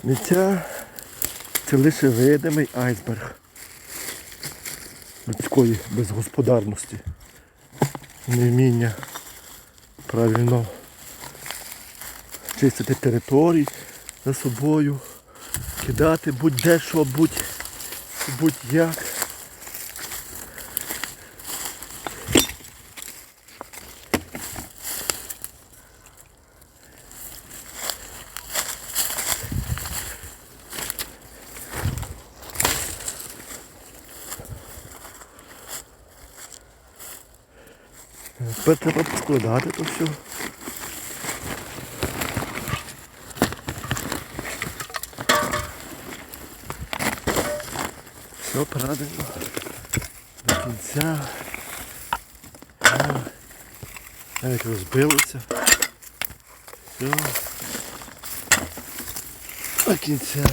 Сміття це лише видимий айсберг людської безгосподарності. Невміння правильно чистити території за собою, кидати будь-де що, будь, будь-як. Тепер треба поскладати то все. Все правильно. До кінця. Навіть розбилося. Все. До кінця.